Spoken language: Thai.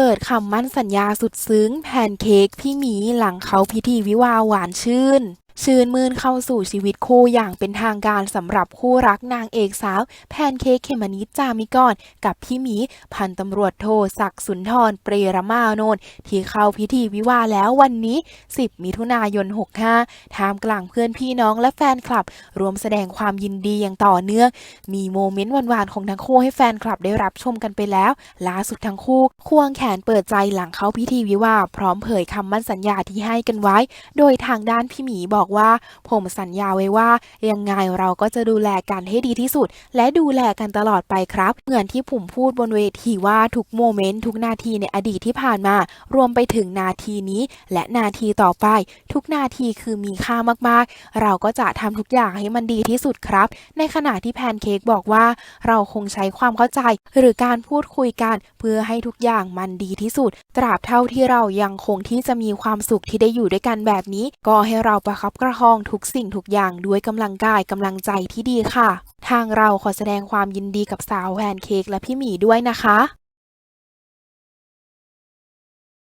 เปิดคำมั่นสัญญาสุดซึ้งแพนเค้กพี่หมีหลังเขาพิธีวิวาห์หวานชื่น ชื่นมื่นเข้าสู่ชีวิตคู่อย่างเป็นทางการสำหรับคู่รักนางเอกสาว แพนเค้กเขมนิดจามิกรกับพี่หมี พันตำรวจโทศักสุนทรเปรรมาโนนท์ที่เข้าพิธีวิวาแล้ววันนี้ 10 มิถุนายน 65ท่ามกลางเพื่อนพี่น้องและแฟนคลับ รวมแสดงความยินดีอย่างต่อเนื่อง มีโมเมนต์หวานๆของทั้งคู่ให้แฟนคลับได้รับชมกันไปแล้วล่าสุดทั้งคู่ควงแขนเปิดใจหลังเข้าพิธีวิวาพร้อมเผยคำมั่นสัญญาที่ให้กันไว้ โดยทางด้านพี่หมีบอกว่า ผมสัญญาไว้ว่ายังไงเราก็จะดูแลกันให้ดีที่สุด และดูแลกันตลอดไปครับ เหมือนที่ผมพูดบนเวทีว่าทุกโมเมนต์ทุกนาทีในอดีตที่ผ่านมา รวมไปถึงนาทีนี้ และนาทีต่อไป ทุกนาทีคือมีค่ามากๆ เราก็จะทำทุกอย่างให้มันดีที่สุดครับ ในขณะที่แพนเค้กบอกว่า เราคงใช้ความเข้าใจ หรือการพูดคุยกัน เพื่อให้ทุกอย่างมันดีที่สุด ตราบเท่าที่เรายังคงที่จะมีความสุขที่ได้อยู่ด้วยกันแบบนี้ ก็ให้เราประคับประคองทุกสิ่งทุกอย่างด้วยกำลังกายกำลังใจที่ดีค่ะ ทางเราขอแสดงความยินดีกับสาวแพนเค้กและพี่หมีด้วยนะคะ